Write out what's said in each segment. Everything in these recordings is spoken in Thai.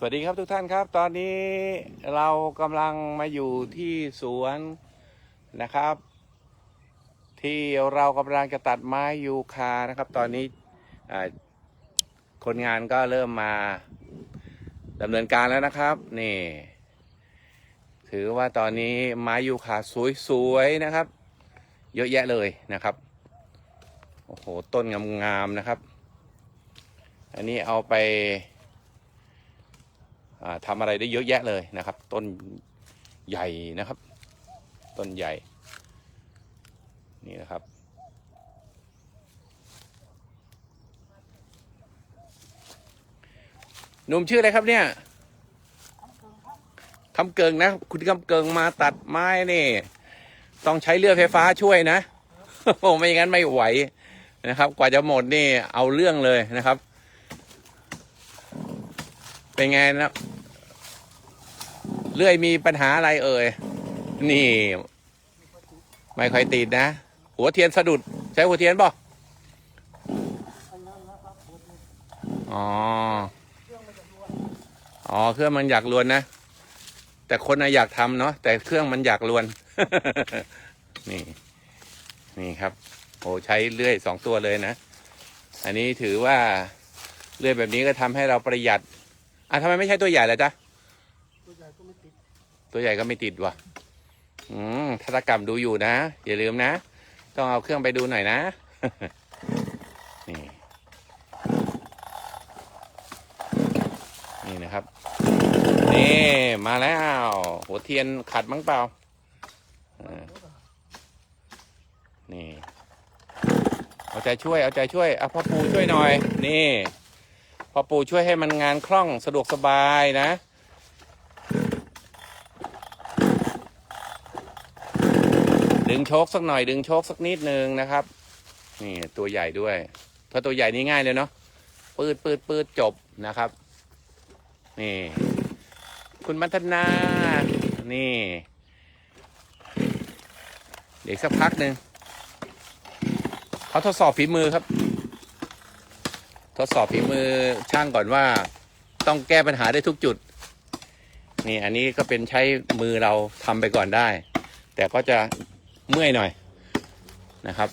สวัสดีครับทุกท่านครับ ตอนนี้เรากำลังมาอยู่ที่สวนนะครับ ที่เรากำลังจะตัดไม้ยูคานะครับ ตอนนี้คนงานก็เริ่มมาดำเนินการแล้วนะครับ นี่ ถือว่าตอนนี้ไม้ยูคาสวยๆนะครับ เยอะแยะเลยนะครับโอ้โหต้นงามๆนะครับ อันนี้เอาไป อ่าทำอะไรได้เยอะแยะเลยนะครับ ต้นใหญ่นะครับ ต้นใหญ่นี่นะครับ หนุ่มชื่ออะไรครับเนี่ยคำเกิงนะ คุณคำเกิงมาตัดไม้นี่ ต้องใช้เรือไฟฟ้าช่วยนะโอ้ไม่อย่างนั้นไม่ไหวนะครับ กว่าจะหมดนี่เอาเรื่องเลยนะครับ เป็นไงนะเลื่อยมีปัญหาอะไรเอ่ย นี่ ไม่ค่อยติดนะ หัวเทียนสะดุด ใช้หัวเทียนป่ะอ๋อ อ๋อ เครื่องมันอยากลวนนะ แต่คนนะอยากทำเนาะ แต่เครื่องมันอยากลวน นี่ นี่ครับ โอ้ใช้เลื่อยสองตัวเลยนะ อันนี้ถือว่าเลื่อยแบบนี้ก็ทำให้เราประหยัด อะทำไมไม่ใช่ตัวใหญ่ล่ะจ๊ะ ตัวใหญ่ก็ไม่ติด ตัวใหญ่ก็ไม่ติดว่ะ อืมธตกรรมดูอยู่นะ อย่าลืมนะ ต้องเอาเครื่องไปดูหน่อยนะ นี่ นี่นะครับ นี่ มาแล้วหัวเทียนขัดมั้งเปล่าอ่านี่ เอาใจช่วย เอาใจช่วยเอาพ่อปูช่วยหน่อย นี่พ่ อปูช่วยให้มันงานคล่องสะดวกสบายนะ ดึงโชคสักหน่อยดึงโชคสักนิดนึงนะครับ นี่ตัวใหญ่ด้วย ถ้าตัวใหญ่นี่ง่ายเลยเนาะปืดปืดปืดจบนะครับ นี่ คุณมัทนา นี่ เดี๋ยวสักพักหนึ่งเขาทดสอบฝีมือครับ ทดสอบฝีมือช่างก่อนว่าต้องแก้ปัญหาได้ทุกจุด นี่อันนี้ก็เป็นใช้มือเราทำไปก่อนได้ แต่ก็จะเมื่อยหน่อยนะครับ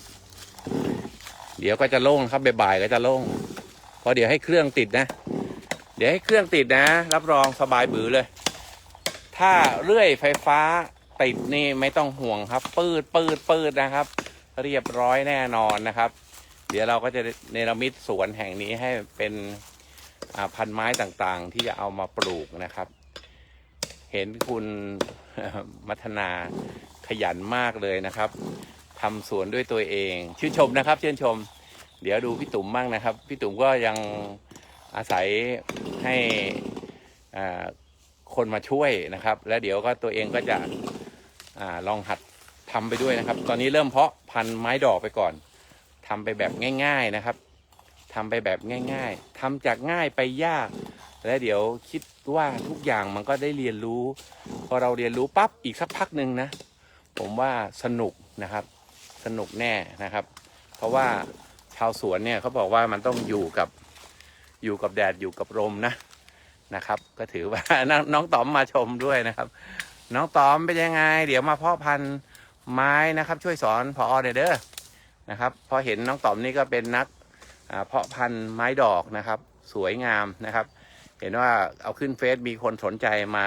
เดี๋ยวก็จะโล่งครับบ่ายๆก็จะโล่งเพราะเดี๋ยวให้เครื่องติดนะ เดี๋ยวให้เครื่องติดนะ รับรองสบายบือเลย ถ้าเลื่อยไฟฟ้าติดนี่ไม่ต้องห่วงครับ ปืดปืดปืดนะครับ เรียบร้อยแน่นอนนะครับ ดี๋ยวเราก็จะเนรมิตสวนแห่งนี้ให้เป็นพันไม้ต่างๆ ที่จะเอามาปลูกนะครับ เห็นคุณมัทนาขยันมากเลยนะครับทำสวนด้วยตัวเอง ชื่นชมนะครับชื่นชม เดี๋ยวดูพี่ตุ่มบ้างนะครับ พี่ตุ่มก็ยังอาศัยให้คนมาช่วยนะครับ แล้วเดี๋ยวก็ตัวเองก็จะอลองหัดทำไปด้วยนะครับ ตอนนี้เริ่มเพาะพันไม้ดอกไปก่อน ทำไปแบบง่าย ๆนะครับทำไปแบบง่าย ๆทำจากง่ายไปยาก และเดี๋ยวคิดว่าทุกอย่างมันก็ได้เรียนรู้ พอเราเรียนรู้ปั๊บอีกสักพักหนึ่งนะ ผมว่าสนุกนะครับ สนุกแน่นะครับ เพราะว่าชาวสวนเนี่ยเขาบอกว่ามันต้องอยู่กับอยู่กับแดดอยู่กับลมนะนะครับ ก็ถือว่าน้องต๋อมมาชมด้วยนะครับ น้องต๋อมเป็นยังไง เดี๋ยวมาเพาะพันธุ์ไม้นะครับ ช่วยสอนพอเด้อเด้อ นะครับพอเห็นน้องต๋อมนี่ก็เป็นนักเพาะพันธุ์ไม้ดอกนะครับ สวยงามนะครับ เห็นว่าเอาขึ้นเฟซมีคนสนใจมา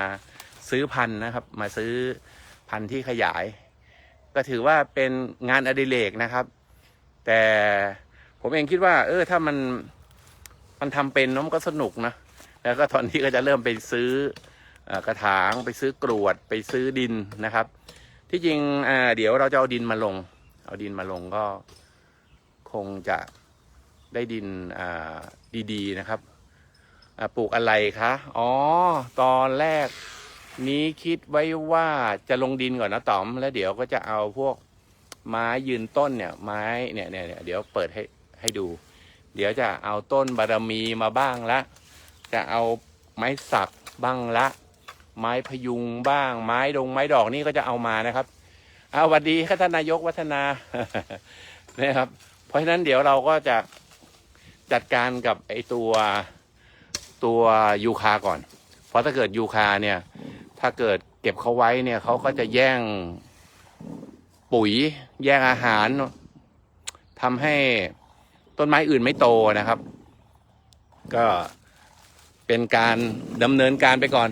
ซื้อพันธุ์นะครับ มาซื้อพันธุ์ที่ขยาย ก็ถือว่าเป็นงานอดิเรกนะครับ แต่ผมเองคิดว่า เออถ้ามันมันทำเป็นเนอะมันก็สนุกนะแล้วก็ตอนนี้ก็จะเริ่มไปซื้ออกระถางไปซื้อกรวดไปซื้อดินนะครับ ที่จริงเดี๋ยวเราจะเอาดินมาลง เอาดินมาลงก็คงจะได้ดินดีๆนะครับปลูกอะไรคะ อ๋อ ตอนแรกนี้คิดไว้ว่าจะลงดินก่อนนะต๋อม แล้วเดี๋ยวก็จะเอาพวกไม้ยืนต้นเนี่ย ไม้เนี่ยเนี่ยเนี่ยเดี๋ยวเปิดให้ให้ดู เดี๋ยวจะเอาต้นบารมีมาบ้างละ จะเอาไม้สักบ้างละ ไม้พยุงบ้าง ไม้ดงไม้ดอกนี่ก็จะเอามานะครับ เอาสวัสดีครับท่านนายกวัฒนาเนะครับ เพราะฉะนั้นเดี๋ยวเราก็จะจัดการกับไอตัวตัวยูคาก่อน เพราะถ้าเกิดยูคาเนี่ย ถ้าเกิดเก็บเขาไว้เนี่ยเขาก็จะแย่งปุ๋ย แย่งอาหารทำให้ต้นไม้อื่นไม่โตนะครับ ก็เป็นการดำเนินการไปก่อน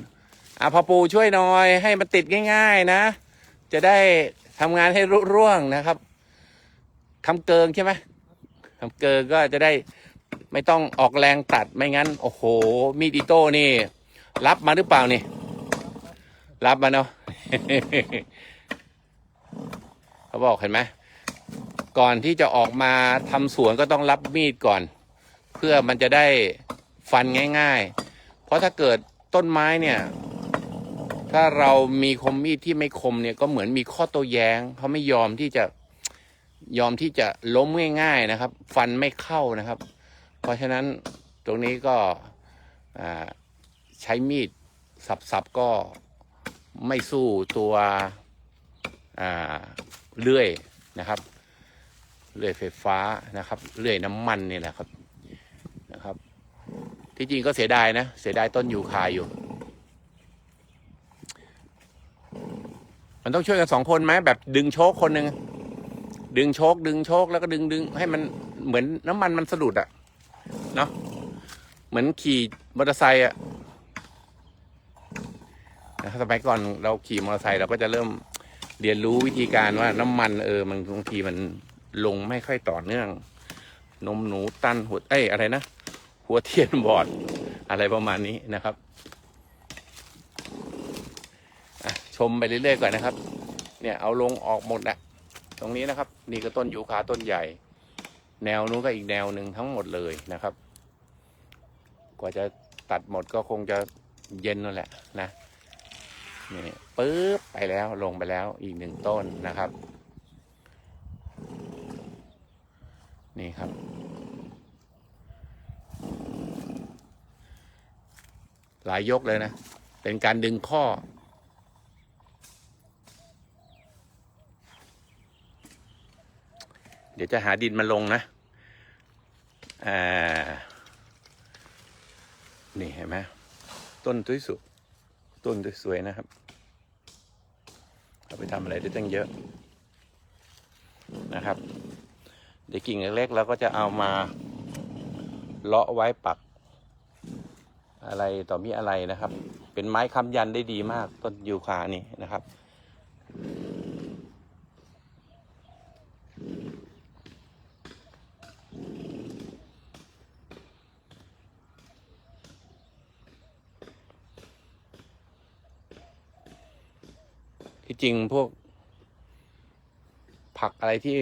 อะพอปูช่วยหน่อยให้มันติดง่าย ๆ นะ จะได้ ทำงานให้รุ่ร่วงนะครับทำเกิงใช่ไหมทำเกิงก็จะได้ไม่ต้องออกแรงตัดไม่งั้น โอ้โห มีดอิโต้นี่ รับมาหรือเปล่านี่ รับมาเนาะเขาบอกเห็นไหมก่อนที่จะออกมาทำสวนก็ต้องรับมีดก่อน เพื่อมันจะได้ฟันง่าย ๆ เพราะถ้าเกิดต้นไม้เนี่ย ถ้าเรามีคมมีดที่ไม่คมเนี่ยก็เหมือนมีข้อโต้แย้งเขาไม่ยอมที่จะยอมที่จะล้มง่ายๆนะครับ ฟันไม่เข้านะครับ เพราะฉะนั้นตรงนี้ก็ใช้มีดสับๆก็ไม่สู้ตัวเลื่อยนะครับเลื่อยไฟฟ้านะครับเลื่อยน้ำมันนี่แหละครับนะครับ ที่จริงก็เสียดายนะ เสียดายต้นยูคาอยู่ มันต้องช่วยกันสองคนไหมแบบดึงโชคคนหนึ่งดึงโชคดึงโชคแล้วก็ดึงดึงให้มันเหมือนน้ำมันมันสะดุดอะเนาะเหมือนขี่มอเตอร์ไซค์อะนะสมัยก่อนเราขี่มอเตอร์ไซค์เราก็จะเริ่มเรียนรู้วิธีการว่าน้ำมันเออมันบางทีมันลงไม่ค่อยต่อเนื่อง นมหนูตันหัวเอ้ยอะไรนะหัวเทียนบอดอะไรประมาณนี้นะครับอะ ชมไปเรื่อยๆก่อนนะครับ เนี่ยเอาลงออกหมดแหละตรงนี้นะครับ นี่ก็ต้นยูคาต้นใหญ่ แนวนู้นก็อีกแนวหนึ่งทั้งหมดเลยนะครับ กว่าจะตัดหมดก็คงจะเย็นนั่นแหละนะนี่ปึ๊บไปแล้วลงไปแล้วอีกหนึ่งต้นนะครับ นี่ครับ หลายยกเลยนะ เป็นการดึงข้อ เดี๋ยวจะหาดินมาลงนะอ่านี่เห็นไหมต้นสวยๆต้นสวยๆนะครับเอาไปทำอะไรได้ตั้งเยอะนะครับ เดี๋ยวกิ่งเล็กๆเราก็จะเอามาเลาะไว้ปัก อะไรต่อมีอะไรนะครับ เป็นไม้ค้ำยันได้ดีมากต้นยูคานี่นะครับ ที่จริงพวก ผักอะไรที่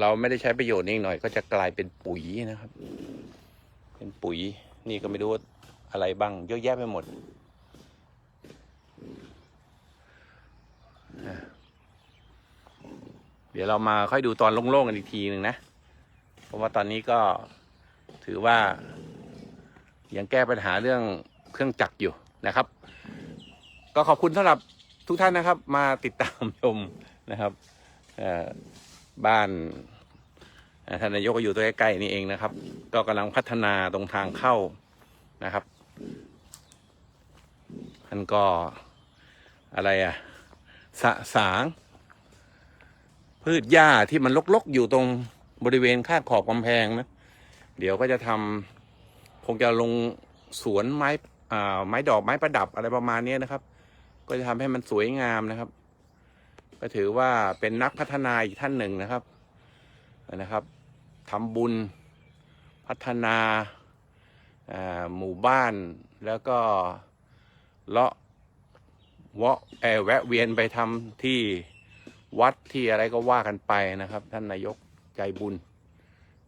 เราไม่ได้ใช้ประโยชน์นิดหน่อย ก็จะกลายเป็นปุ๋ยนะครับ เป็นปุ๋ย นี่ก็ไม่รู้ว่าอะไรบ้าง เยอะแยะไปหมดเดี๋ยวเรามาค่อยดูตอนโล่งๆกันอีกทีหนึ่งนะ เพราะว่าตอนนี้ก็ถือว่ายังแก้ปัญหาเรื่องเครื่องจักรอยู่นะครับ ก็ขอบคุณสำหรับ ทุกท่านนะครับมาติดตามชมนะครับบ้านท่านนายกก็อยู่ตัวใกล้ๆนี่เองนะครับ ก็กำลังพัฒนาตรงทางเข้านะครับท่านก็อะไรอะสะสางพืชหญ้าที่มันลกๆ อยู่ตรงบริเวณข้างขอบกำแพงนะ เดี๋ยวก็จะทำคงจะลงสวนไม้อ่าไม้ดอกไม้ประดับอะไรประมาณนี้นะครับ ก็จะทำให้มันสวยงามนะครับ ก็ถือว่าเป็นนักพัฒนาอีกท่านหนึ่งนะครับนะครับทำบุญพัฒนาหมู่บ้านแล้วก็เลาะวะเอแวะเวียนไปทำที่วัดที่อะไรก็ว่ากันไปนะครับ ท่านนายกใจบุญ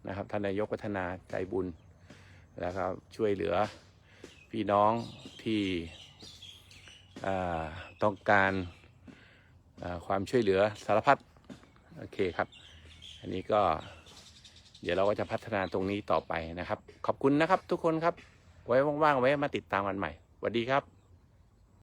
นะครับ ท่านนายกพัฒนาใจบุญแล้วก็ช่วยเหลือพี่น้องที่ ต้องการความช่วยเหลือสารพัดโอเคครับ อันนี้ก็เดี๋ยวเราก็จะพัฒนาตรงนี้ต่อไปนะครับ ขอบคุณนะครับทุกคนครับ ไว้ว่างๆไว้มาติดตามกันใหม่สวัสดีครับ